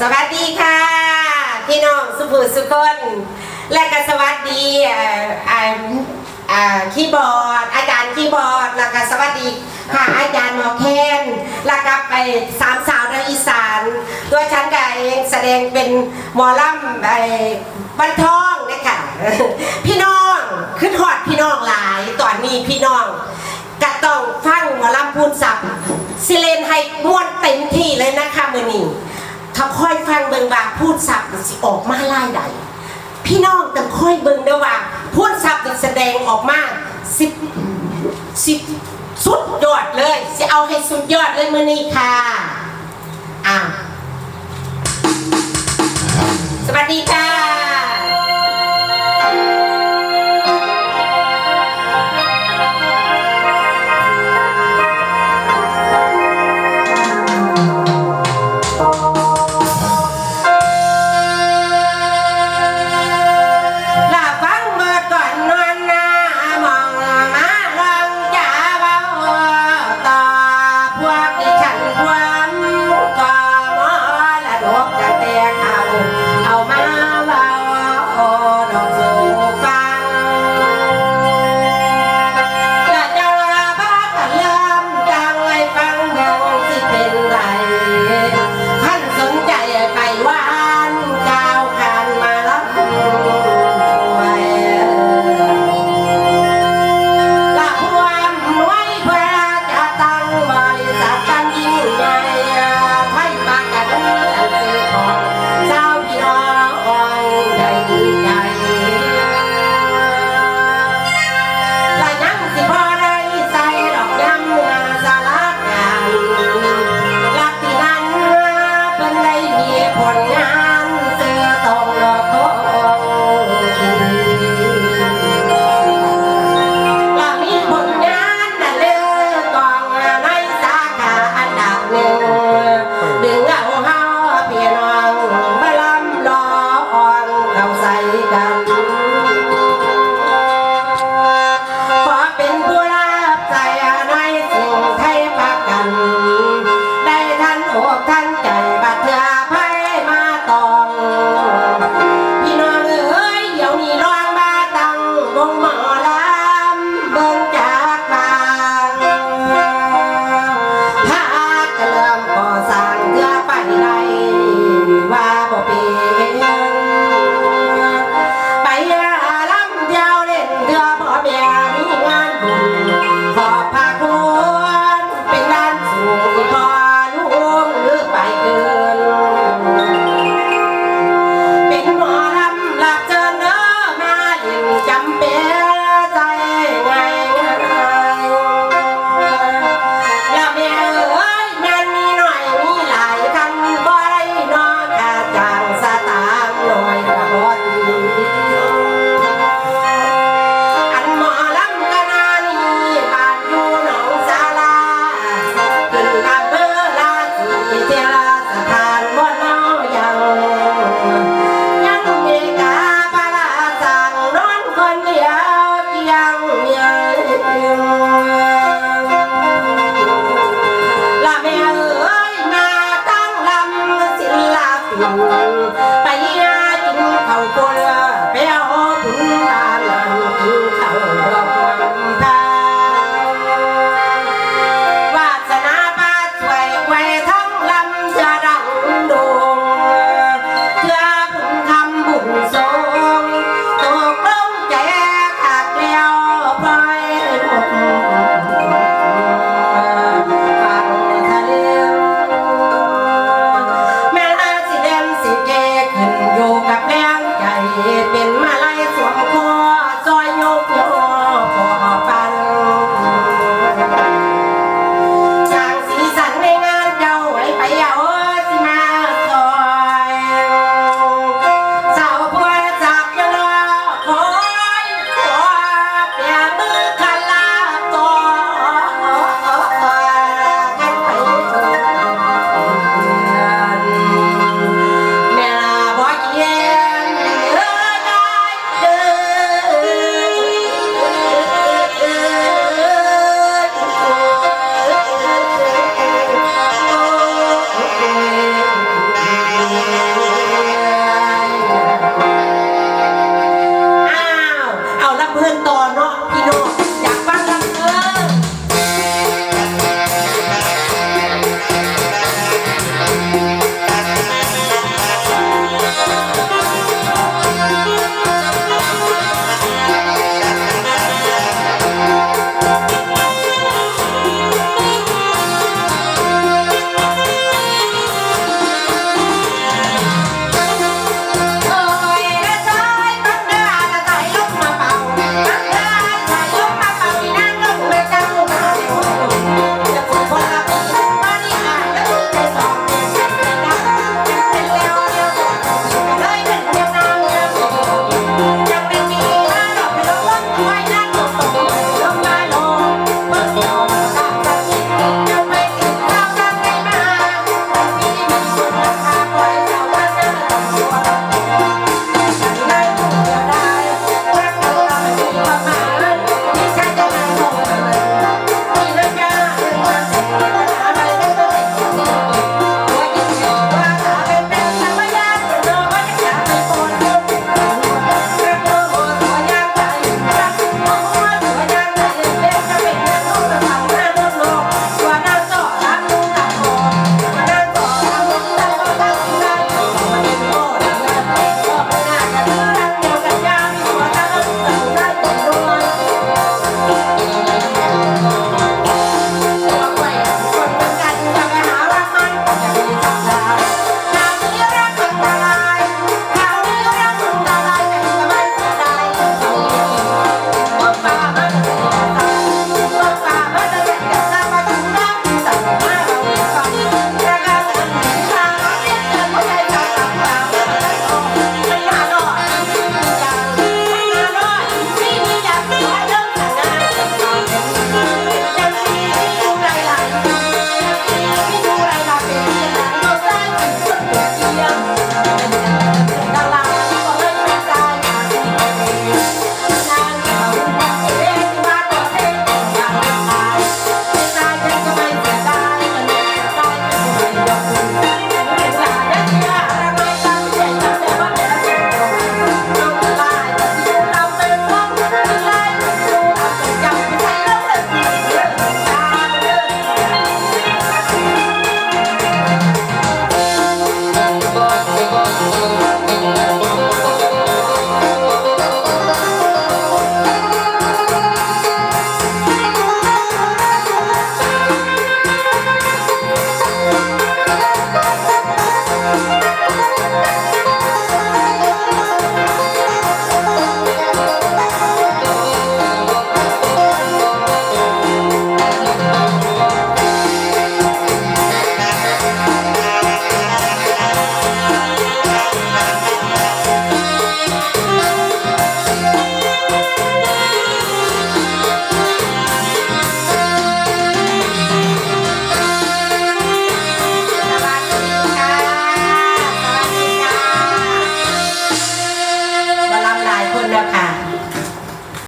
สวัสดีค่ะ พี่น้องสุภูสุคน และก็สวัสดีคีย์บอร์ด อาจารย์คีย์บอร์ด และก็สวัสดีค่ะอาจารย์หมอแคนและวก็ไปสามสาวในอีสานตัวฉันก็เองแสดงเป็นหมอลำไอบันทองนะคะพี่น้องขึ้นหอดพี่น้องหลายตอนนี้พี่น้องก็ต้องฟังหมอลำพูนสับสิเลนให้ม้วนเต็มที่เลยนะคะมือนี้ ถ้าค่อยฟังเบิงว่าพูดสับสิออกมาไล่ใดพี่น้องต้องค่อยเบิงด้อว่าพูดสับแสดงออกมาสิบสิบสุดยอดเลยจะเอาให้สุดยอดเลยมือนี้ค่ะอ่าสวัสดีค่ะ ไปยากินเขาคน del.